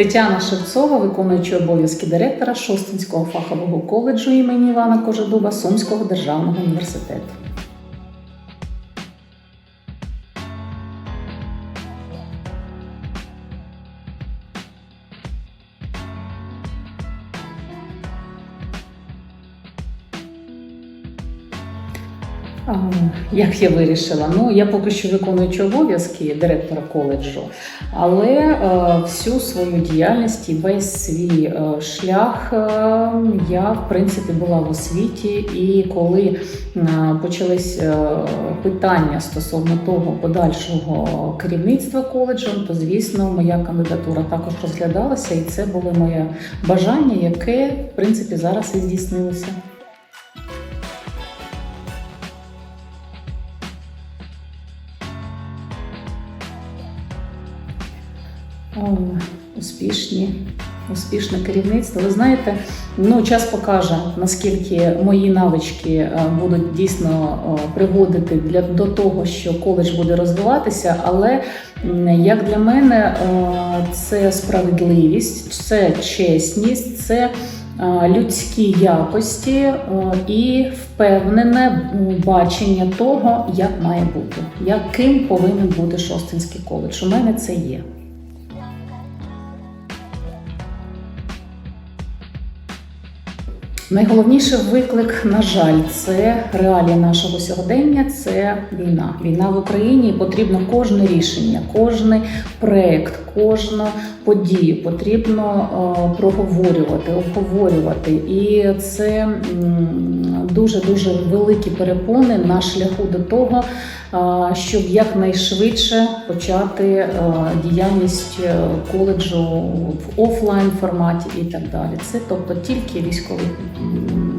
Тетяна Шевцова, виконуючи обов'язки директора Шостинського фахового коледжу імені Івана Кожедуба Сумського державного університету. Як я вирішила? Ну, я поки що виконуючи обов'язки директора коледжу, але е, всю свою діяльність і весь свій е, шлях е, я в принципі була в освіті. І коли почались питання стосовно того подальшого керівництва коледжем, то звісно моя кандидатура також розглядалася, і це було моє бажання, яке в принципі зараз і здійснилося. Успішні, успішне керівництво. Ви знаєте, ну час покаже, наскільки мої навички е, будуть дійсно приводити для до того, що коледж буде розвиватися. Але як для мене, це справедливість, це чесність, це е, людські якості і впевнене бачення того, як має бути, яким повинен бути Шостинський коледж. У мене це є. Найголовніший виклик, на жаль, це реалії нашого сьогодення. Це війна. Війна в Україні. і Потрібно кожне рішення, кожний проект, кожну подію потрібно е, проговорювати, обговорювати. І це дуже дуже великі перепони на шляху до того, щоб якнайшвидше почати діяльність е, коледжу в офлайн форматі і так далі. Це тобто тільки військові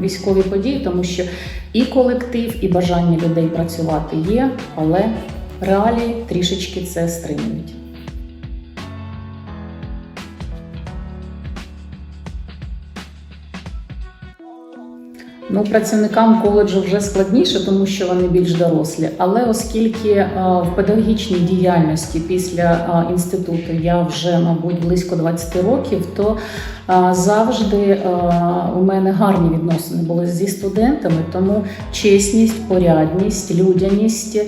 військові події, тому що і колектив, і бажання людей працювати є, але реалії трішечки це стримують. Ну, працівникам коледжу вже складніше, тому що вони більш дорослі. Але оскільки е, в педагогічній діяльності після е, інституту я вже, мабуть, близько 20 років, то е, завжди у мене гарні відносини були зі студентами, тому чесність, порядність, людяність.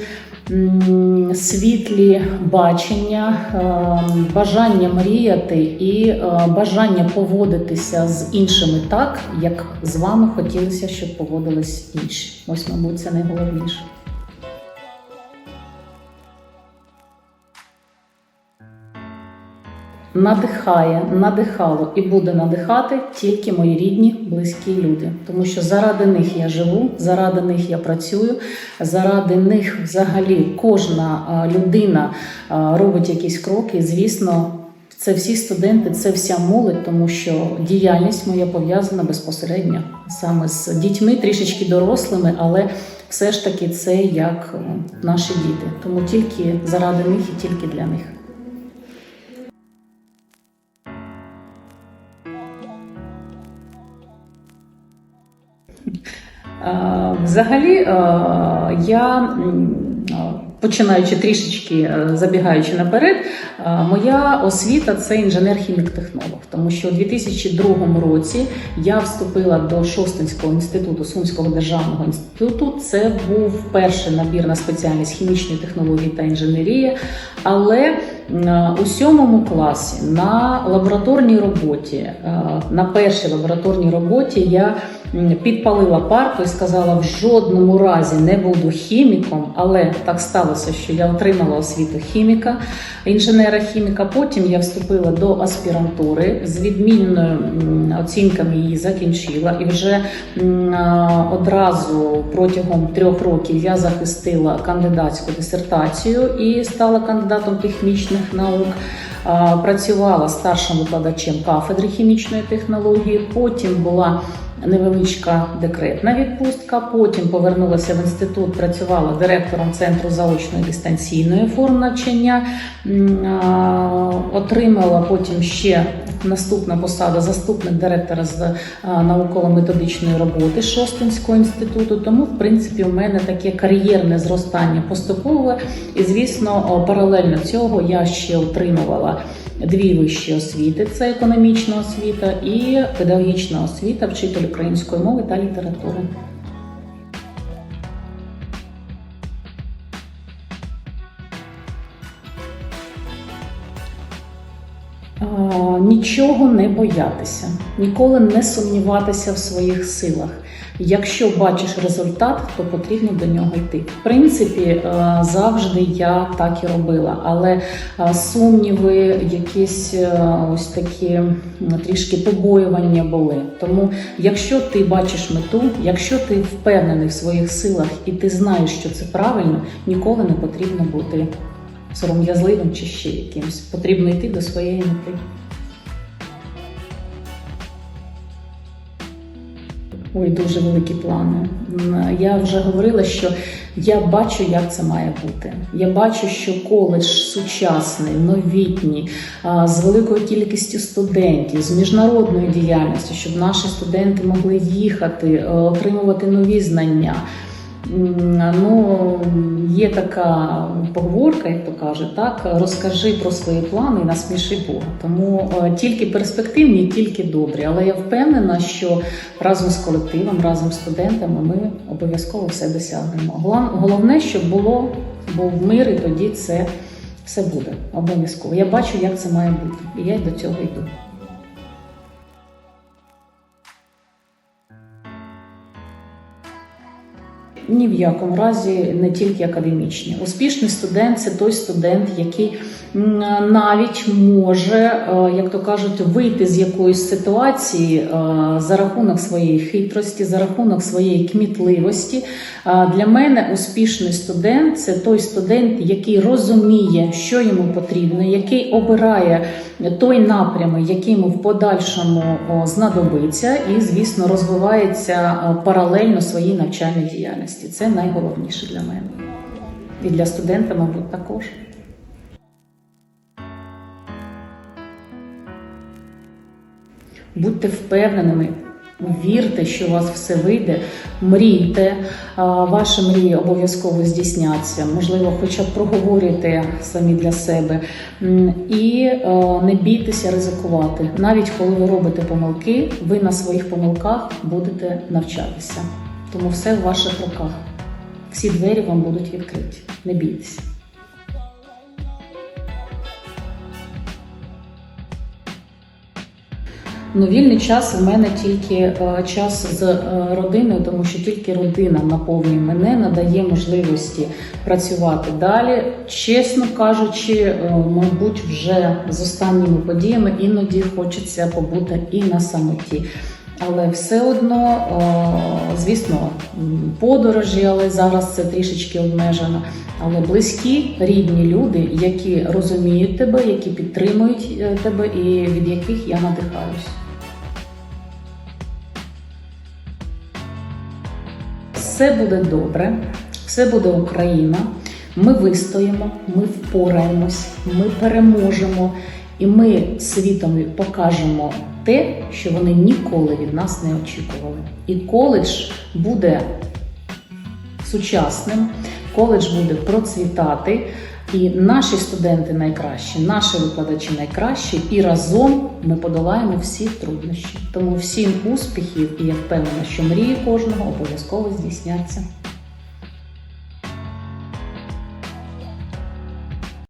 Світлі бачення, е, бажання мріяти і е, бажання поводитися з іншими так, як з вами хотілося, щоб поводились інші. Ось, мабуть, це найголовніше. Надихає, надихало і буде надихати тільки мої рідні, близькі люди, тому що заради них я живу, заради них я працюю, заради них взагалі кожна людина робить якісь кроки. Звісно, це всі студенти, це вся молодь, тому що діяльність моя пов'язана безпосередньо саме з дітьми, трішечки дорослими, але все ж таки це як е, наші діти. Тому тільки заради них і тільки для них. Взагалі, е, я е, починаючи трішечки е, забігаючи наперед, е, моя освіта це інженер-хімік-технолог, тому що у 2002 році я вступила до Шостинського інституту Сумського державного інституту. Це був перший набір на спеціальність хімічної технології та інженерії. Але е, у сьомому класі на лабораторній роботі, е, на першій лабораторній роботі я підпалила парту і сказала: в жодному разі не буду хіміком, але так сталося, що я отримала освіту хіміка, інженера-хіміка. Потім я вступила до аспірантури з відмінною оцінками її закінчила, і вже одразу протягом трьох років я захистила кандидатську дисертацію і стала кандидатом технічних наук. Працювала старшим викладачем кафедри хімічної технології. Потім була невеличка декретна відпустка. Потім повернулася в інститут, працювала директором центру заочної дистанційної форм навчання. Отримала потім ще наступна посада заступник директора з науково-методичної роботи Шостинського інституту. Тому, в принципі, у мене таке кар'єрне зростання поступове. І, звісно, паралельно цього я ще отримувала дві вищі освіти: це економічна освіта і педагогічна освіта, вчитель української мови та літератури. Нічого не боятися, ніколи не сумніватися в своїх силах. Якщо бачиш результат, то потрібно до нього йти. В принципі, е, завжди я так і робила, але е, сумніви, якісь е, ось такі трішки побоювання були. Тому, якщо ти бачиш мету, якщо ти впевнений в своїх силах і ти знаєш, що це правильно, ніколи не потрібно бути сором'язливим чи ще якимось. Потрібно йти до своєї мети. Ой, дуже великі плани. Я вже говорила, що я бачу, як це має бути. Я бачу, що коледж сучасний, новітній, з великою кількістю студентів, з міжнародною діяльністю, щоб наші студенти могли їхати, е, отримувати нові знання. Ну, є така поговорка, як то кажуть, так розкажи про свої плани і насміши Бога. Тому е, тільки перспективні, тільки добрі. Але я впевнена, що разом з колективом, разом з студентами ми обов'язково все досягнемо. Головне, щоб було був мир, і тоді це все буде обов'язково. Я бачу, як це має бути, і я до цього йду. Ні в якому разі не тільки академічні. Успішний студент це той студент, який навіть може, е, як то кажуть, вийти з якоїсь ситуації е, за рахунок своєї хитрості, за рахунок своєї кмітливості. Е, Для мене успішний студент це той студент, який розуміє, що йому потрібно, який обирає той напрям, який йому в подальшому знадобиться, і, звісно, розвивається паралельно своїй навчальній діяльності. Це найголовніше для мене. І для студента, мабуть, також. Будьте впевненими, вірте, що у вас все вийде, мрійте, ваші мрії обов'язково здійсняться. Можливо, хоча б проговорюйте самі для себе. І не бійтеся ризикувати. Навіть коли ви робите помилки, ви на своїх помилках будете навчатися. Тому все в ваших руках. Всі двері вам будуть відкриті. Не бійтеся. Ну, вільний час в мене тільки е, час з е, родиною, тому що тільки родина наповнює мене, надає можливості працювати далі. Чесно кажучи, е, мабуть, вже з останніми подіями іноді хочеться побути і на самоті. Але все одно, е, звісно, подорожі, але зараз це трішечки обмежено. Але близькі, рідні люди, які розуміють тебе, які підтримують е, тебе, і від яких я надихаюсь. Все буде добре, все буде Україна. Ми вистоїмо, ми впораємось, ми переможемо, і ми світом покажемо те, що вони ніколи від нас не очікували. І коледж буде сучасним, коледж буде процвітати. І наші студенти найкращі, наші викладачі найкращі, і разом ми подолаємо всі труднощі. Тому всім успіхів, і я впевнена, що мрії кожного обов'язково здійсняться.